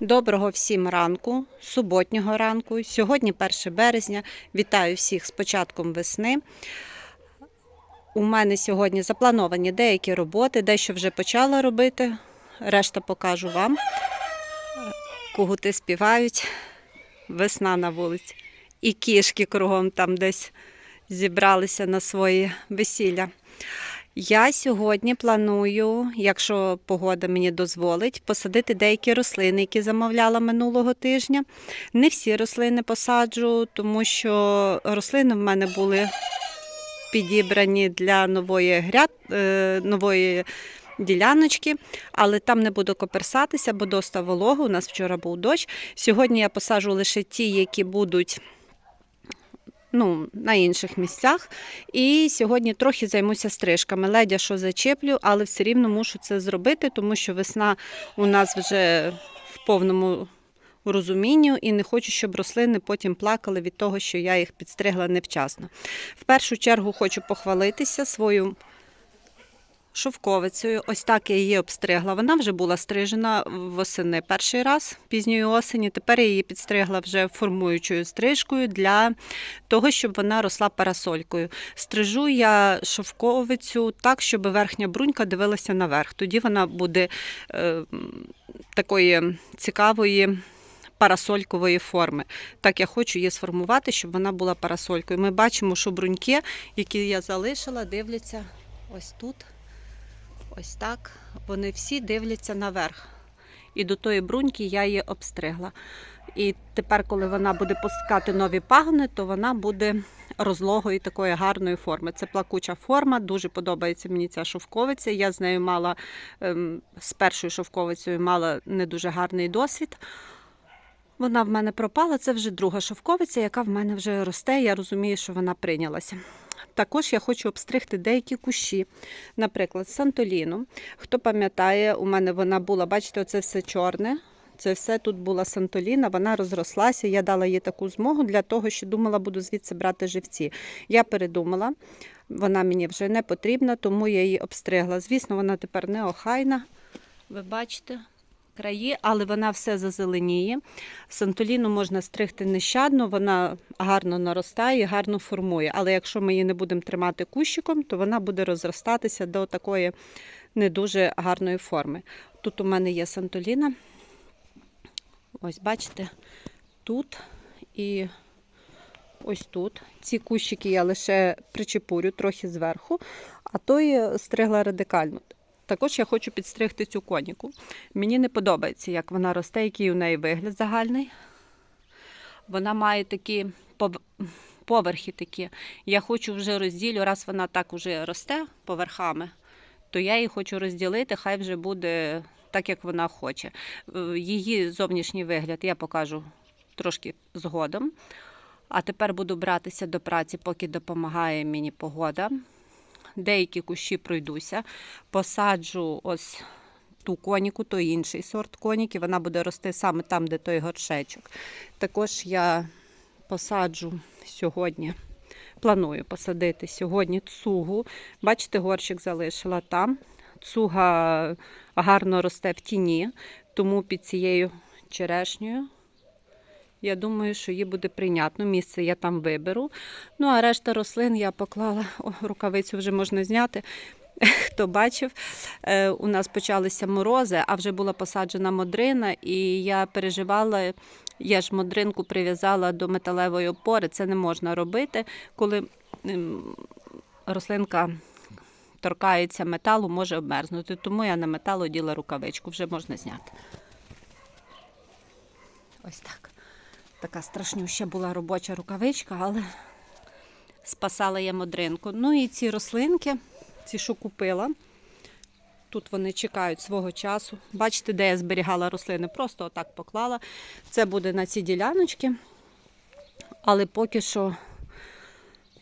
Доброго всім ранку, суботнього ранку. Сьогодні 1 березня. Вітаю всіх з початком весни. У мене сьогодні заплановані деякі роботи, дещо вже почала робити. Решта покажу вам. Кугути співають, весна на вулиці. І кішки кругом там десь зібралися на своє весілля. Я сьогодні планую, якщо погода мені дозволить, посадити деякі рослини, які замовляла минулого тижня. Не всі рослини посаджу, тому що рослини в мене були підібрані для нової гряд, е, нової діляночки, але там не буду коперсатися, бо доста волого. У нас вчора був дощ. Сьогодні я посаджу лише ті, які будуть ну, на інших місцях. І сьогодні трохи займуся стрижками. Ледя що зачеплю, але все рівно мушу це зробити, тому що весна у нас вже в повному розумінню і не хочу, щоб рослини потім плакали від того, що я їх підстригла невчасно. В першу чергу хочу похвалитися свою. Шовковицею, ось так я її обстригла. Вона вже була стрижена восени перший раз пізньої осені. Тепер я її підстригла вже формуючою стрижкою для того, щоб вона росла парасолькою. Стрижу я шовковицю так, щоб верхня брунька дивилася наверх. Тоді вона буде е, такої цікавої. Парасолькової форми. Так я хочу її сформувати, щоб вона була парасолькою. Ми бачимо, що бруньки, які я залишила, дивляться ось тут. Ось так. Вони всі дивляться наверх. І до тої бруньки я її обстригла. І тепер, коли вона буде пускати нові пагони, то вона буде розлогої такої гарної форми. Це плакуча форма, дуже подобається мені ця шовковиця. Я з нею мала ем, з першою шовковицею мала не дуже гарний досвід. Вона в мене пропала. Це вже друга шовковиця, яка в мене вже росте. Я розумію, що вона прийнялася. Також я хочу обстригти деякі кущі, наприклад, сантоліну. Хто пам'ятає, у мене вона була, бачите, оце все чорне. Це все тут була сантоліна, вона розрослася. Я дала їй таку змогу для того, що думала, буду звідси брати живці. Я передумала, вона мені вже не потрібна, тому я її обстригла. Звісно, вона тепер не охайна. Ви бачите? Краї, але вона все зазеленіє. Сантоліну можна стригти нещадно, вона гарно наростає, гарно формує. Але якщо ми її не будемо тримати кущиком, то вона буде розростатися до такої не дуже гарної форми. Тут у мене є сантоліна. Ось, бачите, тут і ось тут. Ці кущики я лише причепурю трохи зверху, а той стригла радикально. Також я хочу підстригти цю коніку. Мені не подобається, як вона росте, який у неї вигляд загальний. Вона має такі поверхи такі. Я хочу вже розділю, раз вона так вже росте поверхами, то я її хочу розділити, хай вже буде так, як вона хоче. Е, її зовнішній вигляд я покажу трошки згодом. А тепер буду братися до праці, поки допомагає мені погода деякі кущі пройдуся, посаджу ось ту коніку, той інший сорт коніки, вона буде рости саме там, де той горшечок. Також я посаджу сьогодні. Планую посадити сьогодні цугу. Бачите, горщик залишила там. Цуга гарно росте в тіні, тому під цією черешньою я думаю, що їй буде прийнятно. Місце я там виберу. Ну, а решта рослин я поклала, О, рукавицю вже можна зняти. Хто бачив, е, у нас почалися морози, а вже була посаджена модрина, і я переживала, я ж модринку прив'язала до металевої опори. Це не можна робити, коли ем, рослинка торкається металу, може обмерзнути. Тому я на метал оділа рукавичку, вже можна зняти. Ось так. Така страшнюща була робоча рукавичка, але спасала я модринку. Ну і ці рослинки, ці, що купила, тут вони чекають свого часу. Бачите, де я зберігала рослини, просто отак поклала. Це буде на ці діляночки. Але поки що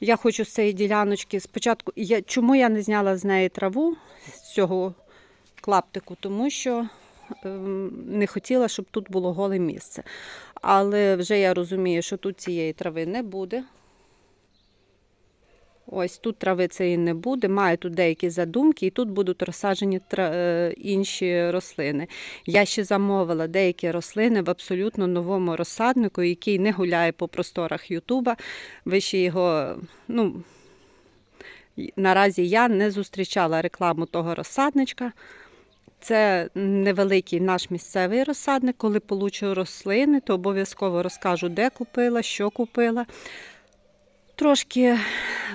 я хочу з цієї діляночки спочатку. Я, Чому я не зняла з неї траву з цього клаптику? Тому що ем, не хотіла, щоб тут було голе місце. Але вже я розумію, що тут цієї трави не буде. Ось тут трави цієї не буде, маю тут деякі задумки, і тут будуть розсаджені е, інші рослини. Я ще замовила деякі рослини в абсолютно новому розсаднику, який не гуляє по просторах Ютуба. Ви ще його, ну, наразі я не зустрічала рекламу того розсадничка. Це невеликий наш місцевий розсадник. Коли получу рослини, то обов'язково розкажу, де купила, що купила. Трошки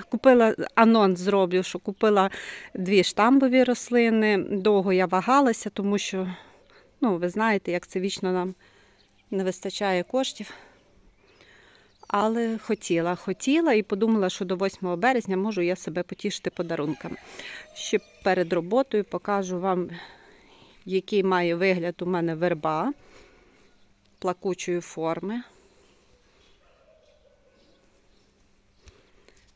купила анонс зроблю, що купила дві штамбові рослини. Довго я вагалася, тому що, ну, ви знаєте, як це вічно нам не вистачає коштів. Але хотіла, хотіла і подумала, що до 8 березня можу я себе потішити подарунками. Ще перед роботою покажу вам, який має вигляд у мене верба плакучої форми.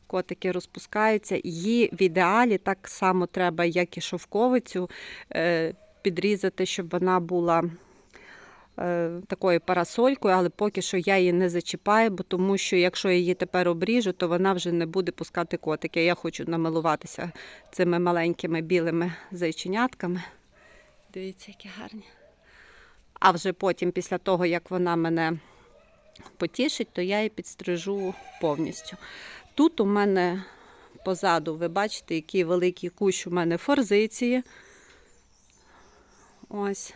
Котики розпускаються. Її в ідеалі так само треба, як і шовковицю, е, підрізати, щоб вона була е, такою парасолькою, але поки що я її не зачіпаю, бо тому що якщо я її тепер обріжу, то вона вже не буде пускати котики. Я хочу намилуватися цими маленькими білими зайченятками. Дивіться, які гарні. А вже потім, після того, як вона мене потішить, то я її підстрижу повністю. Тут у мене позаду, ви бачите, який великий кущ у мене форзиції. Ось.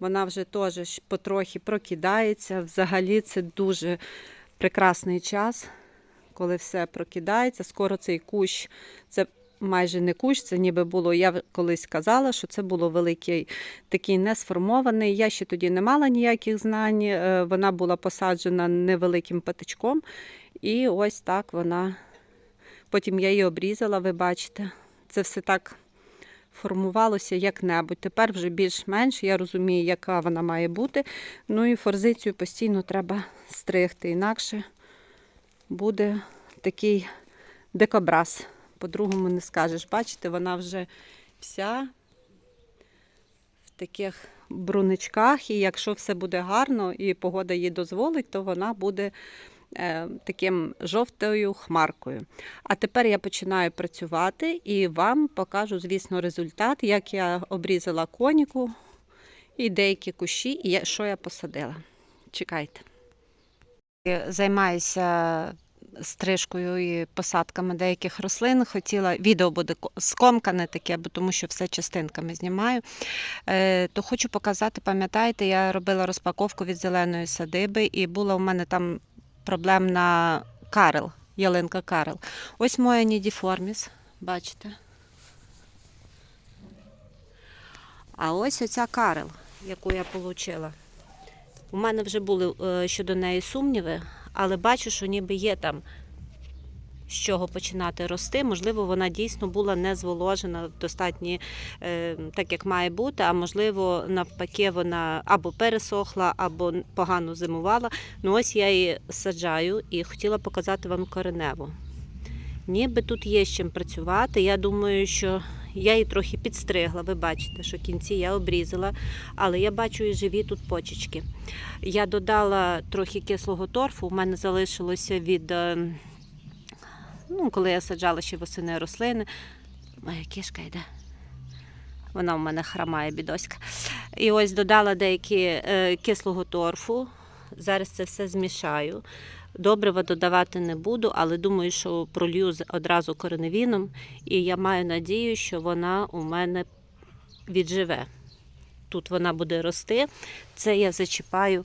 Вона вже теж потрохи прокидається. Взагалі це дуже прекрасний час, коли все прокидається. Скоро цей кущ, це майже не кущ, це ніби було. Я колись казала, що це було великий такий несформований. Я ще тоді не мала ніяких знань. е, Вона була посаджена невеликим патичком. І ось так вона. Потім я її обрізала, ви бачите. Це все так формувалося як-небудь. Тепер вже більш-менш я розумію, яка вона має бути. Ну і форзицію постійно треба стригти, інакше буде такий дикобраз. По-другому не скажеш. Бачите, вона вже вся в таких бруничках, і якщо все буде гарно і погода їй дозволить, то вона буде е, таким жовтою хмаркою. А тепер я починаю працювати і вам покажу, звісно, результат, як я обрізала коніку і деякі кущі, і що я посадила. Чекайте. Займаюся стрижкою і посадками деяких рослин. Хотіла, відео буде скомкане таке, бо тому що все частинками знімаю. Е, то хочу показати, пам'ятаєте, я робила розпаковку від зеленої садиби, і була у мене там проблемна карел, ялинка карел. Ось моя нідіформіс, бачите. А ось оця карел, яку я отримала. У мене вже були е, щодо неї сумніви, але бачу, що ніби є там з чого починати рости. Можливо, вона дійсно була не зволожена достатньо е, так, як має бути, а можливо, навпаки, вона або пересохла, або погано зимувала. Ну ось я її саджаю і хотіла показати вам кореневу. Ніби тут є з чим працювати. Я думаю, що я її трохи підстригла. Ви бачите, що кінці я обрізала, але я бачу і живі тут почечки. Я додала трохи кислого торфу. У мене залишилося від, е, ну, коли я саджала ще восени рослини. Моя кішка йде. Вона у мене храмає, бідоська. І ось додала деякі е, кислого торфу. Зараз це все змішаю. Добрива додавати не буду, але думаю, що пролью одразу кореневіном. І я маю надію, що вона у мене відживе. Тут вона буде рости. Це я зачіпаю.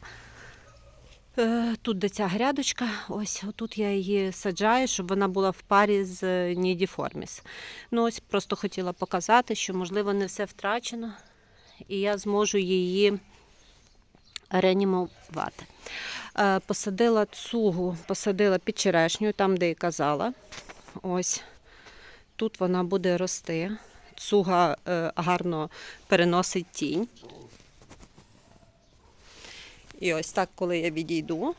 Е, Тут де ця грядочка, ось отут я її саджаю, щоб вона була в парі з е, Нідіформіс. Ну ось просто хотіла показати, що можливо не все втрачено, і я зможу її реанімувати. Е, Посадила цугу, посадила під черешню, там, де і казала. Ось тут вона буде рости. Цуга е, гарно переносить тінь. І ось так, коли я відійду,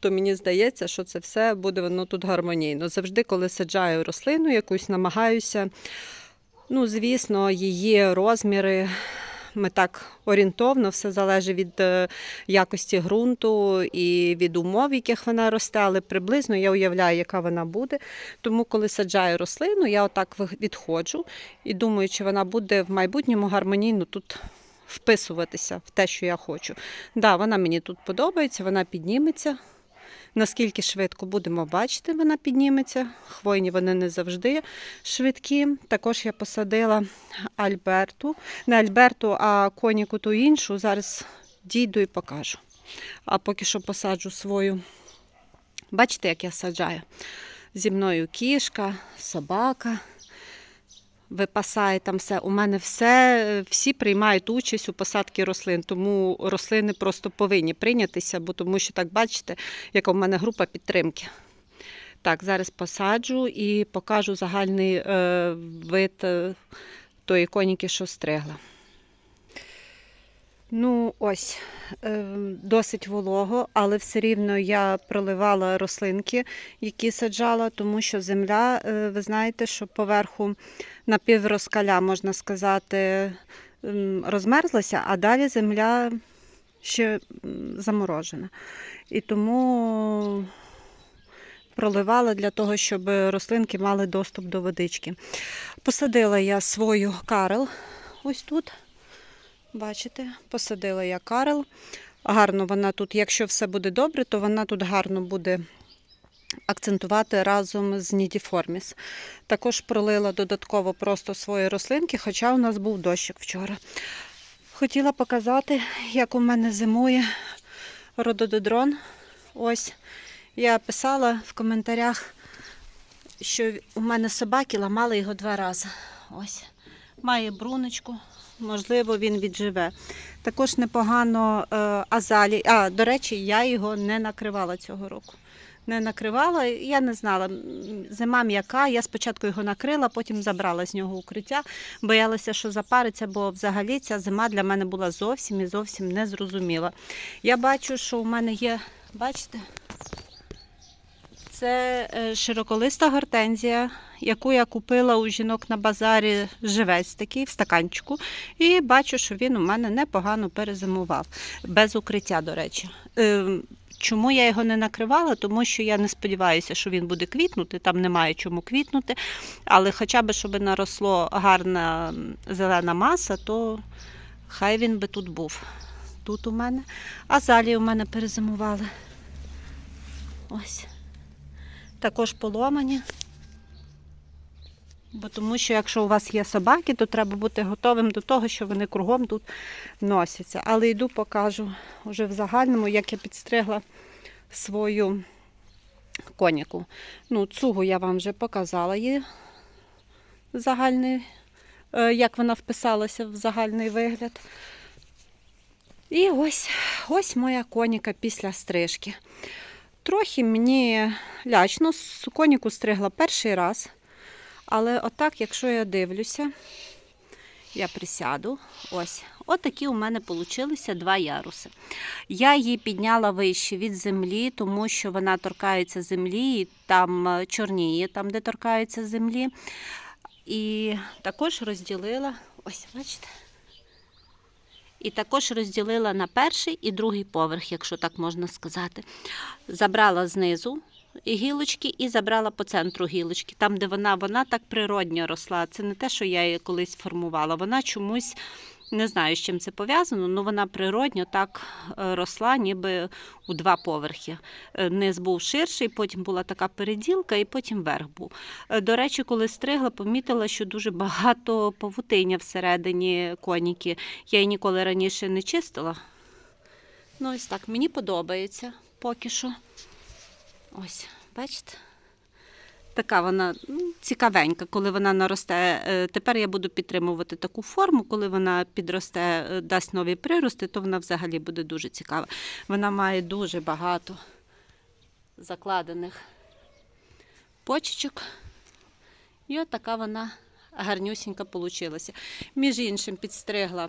то мені здається, що це все буде воно тут гармонійно. Завжди, коли саджаю рослину якусь, намагаюся, ну, звісно, її розміри ми так орієнтовно, все залежить від е, якості ґрунту і від умов, яких вона росте, але приблизно я уявляю, яка вона буде. Тому, коли саджаю рослину, я отак відходжу і думаю, чи вона буде в майбутньому гармонійно тут вписуватися в те, що я хочу. Да, вона мені тут подобається, вона підніметься. Наскільки швидко будемо бачити, вона підніметься. Хвойні вони не завжди швидкі. Також я посадила Альберту. Не Альберту, а коніку ту іншу. Зараз дійду і покажу. А поки що посаджу свою. Бачите, як я саджаю? Зі мною кішка, собака. Випасає там все. У мене все, всі приймають участь у посадці рослин, тому рослини просто повинні прийнятися, бо тому що так бачите, яка в мене група підтримки. Так, зараз посаджу і покажу загальний е, вид е, тої коніки, що стригла. Ну, ось, е, досить волого, але все рівно я проливала рослинки, які саджала, тому що земля, е, ви знаєте, що поверху напіврозкаля, можна сказати, розмерзлася, а далі земля ще заморожена. І тому проливала для того, щоб рослинки мали доступ до водички. Посадила я свою карел ось тут. Бачите, посадила я карел. Гарно вона тут, якщо все буде добре, то вона тут гарно буде акцентувати разом з нідіформіс. Також пролила додатково просто свої рослинки, хоча у нас був дощик вчора. Хотіла показати, як у мене зимує родододрон. Ось я писала в коментарях, що у мене собаки ламали його два рази. Ось. Має бруночку, можливо, він відживе. Також непогано е, азалі. А, до речі, я його не накривала цього року. Не накривала, я не знала. Зима м'яка. Я спочатку його накрила, потім забрала з нього укриття. Боялася, що запариться, бо взагалі ця зима для мене була зовсім і зовсім незрозуміла. Я бачу, що у мене є, бачите, це е, широколиста гортензія, яку я купила у жінок на базарі живець такий в стаканчику. І бачу, що він у мене непогано перезимував, без укриття, до речі. Е, Чому я його не накривала? Тому що я не сподіваюся, що він буде квітнути, там немає чому квітнути. Але хоча б, щоб наросло гарна зелена маса, то хай він би тут був. Тут у мене. А залі у мене перезимували. Ось також поломані. Бо тому що якщо у вас є собаки, то треба бути готовим до того, що вони кругом тут носяться. Але йду покажу вже в загальному, як я підстригла свою коніку. Ну, цугу я вам вже показала її загальний, е, як вона вписалася в загальний вигляд. І ось, ось моя коніка після стрижки. Трохи мені лячно, С- коніку стригла перший раз. Але отак, якщо я дивлюся, я присяду. Ось, отакі у мене получилися два яруси. Я її підняла вище від землі, тому що вона торкається землі, і там е, чорніє, там, де торкається землі. І також розділила, ось, бачите? І також розділила на перший і другий поверх, якщо так можна сказати. Забрала знизу гілочки і забрала по центру гілочки. Там, де вона, вона так природньо росла. Це не те, що я її колись формувала. Вона чомусь. Не знаю, з чим це пов'язано, але вона природньо так е, росла, ніби у два поверхи. Е, Низ був ширший, потім була така переділка, і потім верх був. Е, До речі, коли стригла, помітила, що дуже багато павутиння всередині коніки. Я її ніколи раніше не чистила. Ну, ось так, мені подобається поки що. Ось, бачите? Така вона ну, цікавенька, коли вона наросте. Е, Тепер я буду підтримувати таку форму, коли вона підросте, е, дасть нові прирости, то вона взагалі буде дуже цікава. Вона має дуже багато закладених почечок. І от така вона гарнюсінька получилася. Між іншим, підстригла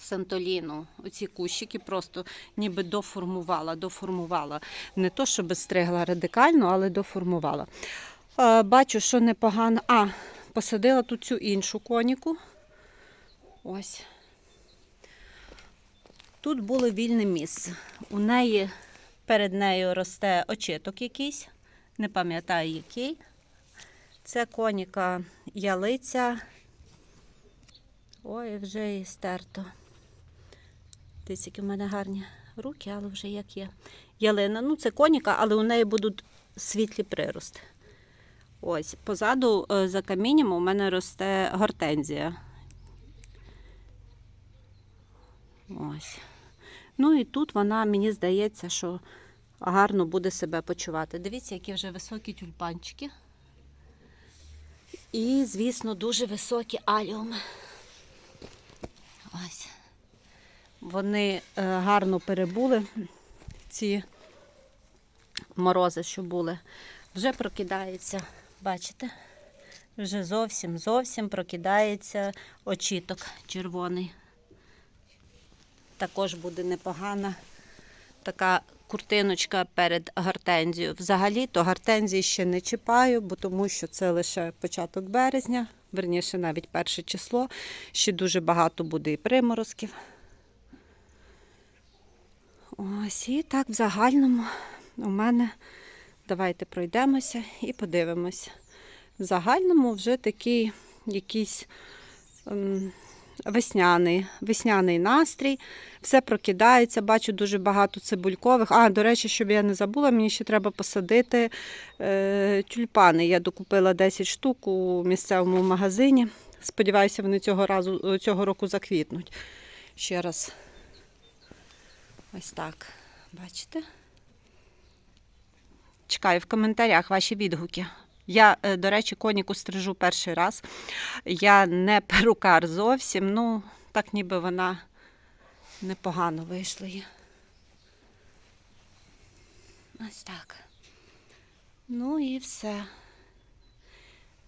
Сантоліну, оці кущики просто ніби доформувала, доформувала. Не то, щоб стригла радикально, але доформувала. Е, Бачу, що непогано. А, посадила тут цю іншу коніку. Ось. Тут було вільне місце. У неї перед нею росте очиток якийсь, не пам'ятаю який. Це коніка ялиця. Ой, вже і стерто. Дивіться, які в мене гарні руки, але вже як є. Ялина. Ну, це коніка, але у неї будуть світлі прирости. Ось, позаду е, за камінням у мене росте гортензія. Ось. Ну і тут вона, мені здається, що гарно буде себе почувати. Дивіться, які вже високі тюльпанчики. І, звісно, дуже високі аліуми. Ось. Вони е, гарно перебули ці морози, що були. Вже прокидається, бачите? Вже зовсім зовсім прокидається очіток червоний. Також буде непогана така куртиночка перед гортензією. Взагалі, то гортензії ще не чіпаю, бо тому що це лише початок березня, верніше навіть перше число. Ще дуже багато буде і приморозків. Ось і так в загальному у мене давайте пройдемося і подивимося. В загальному вже такий якийсь ем, весняний, весняний настрій. Все прокидається, бачу дуже багато цибулькових. А, до речі, щоб я не забула, мені ще треба посадити е, тюльпани. Я докупила 10 штук у місцевому магазині. Сподіваюся, вони цього разу цього року заквітнуть. Ще раз. Ось так. Бачите? Чекаю в коментарях ваші відгуки. Я, е, до речі, коніку стрижу перший раз. Я не перукар зовсім, ну, так ніби вона непогано вийшла. Ось так. Ну і все.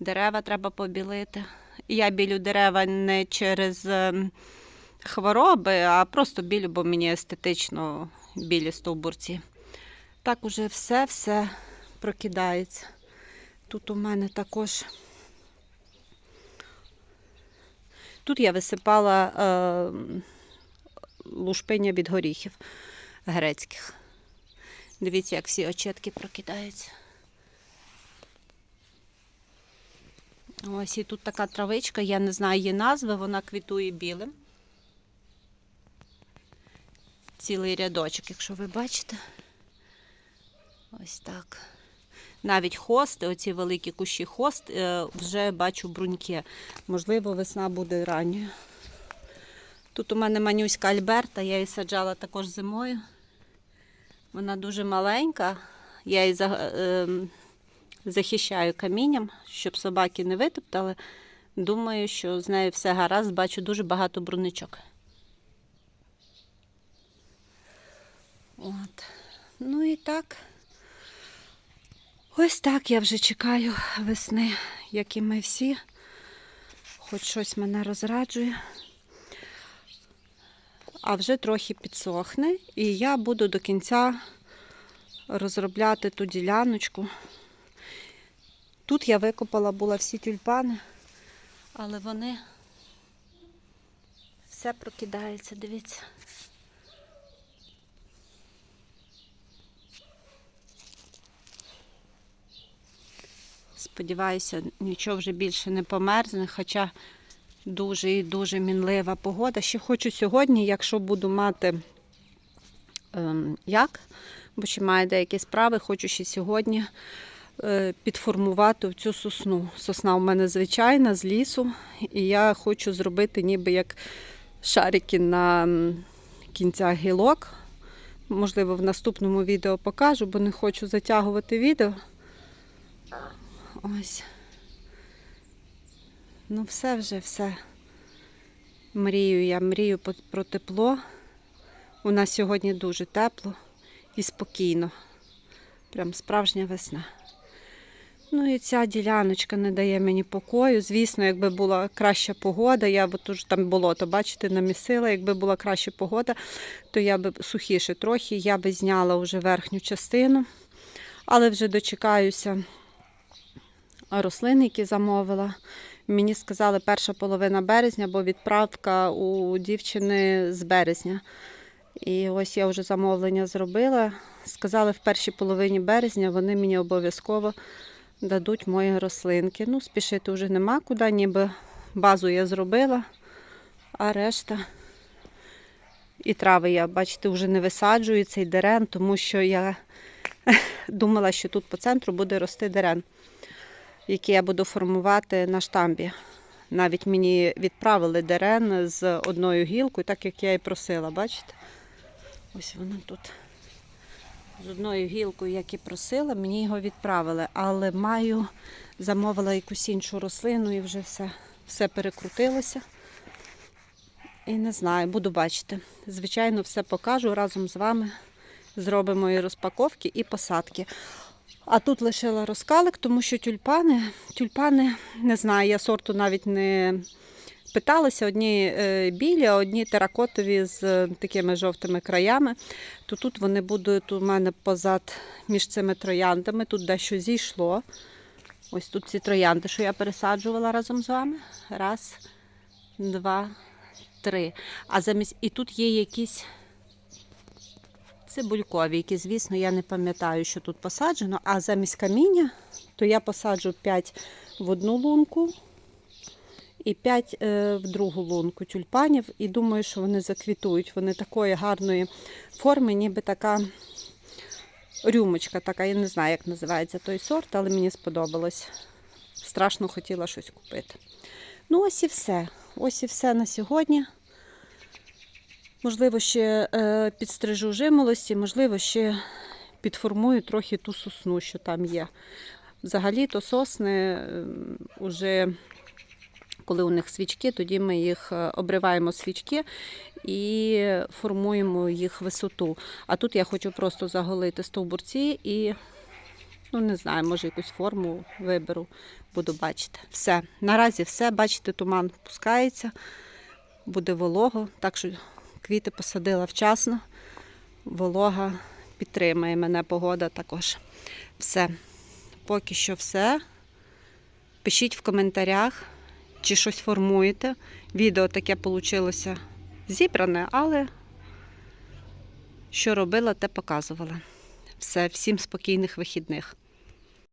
Дерева треба побілити. Я білю дерева не через ем, хвороби, а просто білю, бо мені естетично білі стовбурці. Так уже все-все прокидається. Тут у мене також. Тут я висипала е, лушпиня від горіхів грецьких. Дивіться, як всі очетки прокидаються. Ось і тут така травичка, я не знаю її назви, вона квітує білим. Цілий рядочок, якщо ви бачите. Ось так. Навіть хости, оці великі кущі хост, е, вже бачу бруньки. Можливо, весна буде ранньою. Тут у мене манюська Альберта, я її саджала також зимою. Вона дуже маленька. Я її е, захищаю камінням, щоб собаки не витоптали. Думаю, що з нею все гаразд, бачу дуже багато бруничок. От. Ну і так. Ось так я вже чекаю весни, як і ми всі. Хоч щось мене розраджує. А вже трохи підсохне, і я буду до кінця розробляти ту діляночку. Тут я викопала була всі тюльпани, але вони все прокидається, дивіться. Сподіваюся, нічого вже більше не померзне, хоча дуже і дуже мінлива погода. Ще хочу сьогодні, якщо буду мати ем, як, бо ще маю деякі справи, хочу ще сьогодні е, підформувати цю сосну. Сосна у мене звичайна з лісу, і я хочу зробити ніби як шарики на кінцях гілок. Можливо, в наступному відео покажу, бо не хочу затягувати відео. Ось. Ну, все вже, все. Мрію я, мрію про тепло. У нас сьогодні дуже тепло і спокійно. Прям справжня весна. Ну і ця діляночка не дає мені покою. Звісно, якби була краща погода, я б тут там болото, бачите, намісила. Якби була краща погода, то я би сухіше трохи, я би зняла вже верхню частину, але вже дочекаюся рослини, які замовила. Мені сказали перша половина березня, бо відправка у дівчини з березня. І ось я вже замовлення зробила. Сказали, в першій половині березня вони мені обов'язково дадуть мої рослинки. Ну, спішити вже нема куди, ніби базу я зробила, а решта. І трави я, бачите, вже не висаджую цей дерен, тому що я думала, що тут по центру буде рости дерен, який я буду формувати на штамбі. Навіть мені відправили дерен з одною гілкою, так як я і просила, бачите? Ось воно тут. З одною гілкою, як і просила, мені його відправили. Але маю, замовила якусь іншу рослину і вже все, все перекрутилося. І не знаю, буду бачити. Звичайно, все покажу разом з вами. Зробимо і розпаковки, і посадки. А тут лишила розкалик, тому що тюльпани, тюльпани, не знаю, я сорту навіть не питалася. Одні е, білі, а одні теракотові з е, такими жовтими краями. То тут вони будуть у мене позад між цими трояндами. Тут дещо зійшло. Ось тут ці троянди, що я пересаджувала разом з вами. Раз, два, три. А замість і тут є якісь цибулькові, які, звісно, я не пам'ятаю, що тут посаджено. А замість каміння, то я посаджу 5 в одну лунку і 5 в другу лунку тюльпанів. І думаю, що вони заквітують. Вони такої гарної форми, ніби така рюмочка, така, я не знаю, як називається той сорт, але мені сподобалось. Страшно хотіла щось купити. Ну, ось і все. Ось і все на сьогодні. Можливо, ще е, підстрижу жимолості, можливо, ще підформую трохи ту сосну, що там є. Взагалі-то сосни вже, коли у них свічки, тоді ми їх е, обриваємо свічки і формуємо їх висоту. А тут я хочу просто заголити стовбурці і, ну не знаю, може якусь форму виберу, буду бачити. Все. Наразі все, бачите, туман пускається, буде волого, так що квіти посадила вчасно. Волога підтримає мене погода також. Все. Поки що все. Пишіть в коментарях, чи щось формуєте. Відео таке вийшло зібране, але що робила, те показувала. Все, всім спокійних вихідних.